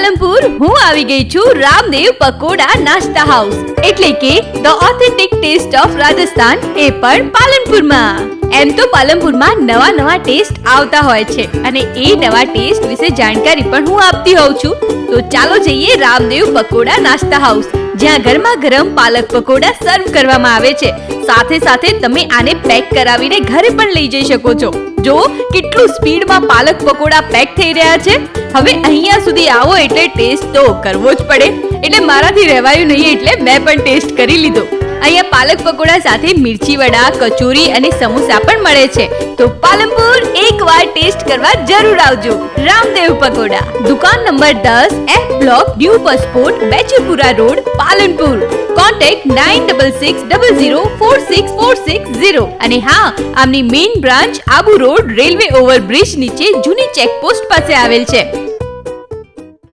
પાલનપુર, હું આવી ગઈ છું રામદેવ પકોડા નાસ્તા હાઉસ. એટલે કે the authentic taste of Rajasthan એ પણ પાલનપુરમાં. એમ તો પાલનપુરમાં નવા નવા ટેસ્ટ આવતા હોય છે અને એ નવા ટેસ્ટ વિશે જાણકારી પણ હું આપતી હોઉં છું. તો ચાલો જઈએ રામદેવ પકોડા નાસ્તા હાઉસ, જ્યાં ગરમા ગરમ પાલક પકોડા સર્વ કરવામાં આવે છે. સાથે સાથે તમે આને પેક કરાવીને ઘરે પણ લઈ જઈ શકો છો. જો કેટલું સ્પીડમાં પાલક પકોડા પેક થઈ રહ્યા છે, હવે અહીંયા સુધી આવો એટલે ટેસ્ટ તો કરવો જ પડે. એટલે મારાથી રહેવાયું નહીં એટલે મેં પણ ટેસ્ટ કરી લીધો. અહીંયા પાલક પકોડા સાથે મિર્ચી વડા, કચોરી અને સમોસા પણ મળે છે. તો પાલનપુર એકવાર ટેસ્ટ કરવા જરૂર આવજો. રામદેવ પકોડા. દુકાન નંબર દસ F block new passport Becharpura road, Palanpur. Contact nine double six double zero four six four six zero અને હા, આમની main branch Abu road railway overbridge નીચે જૂની ચેકપોસ્ટ પાસે આવેલ છે.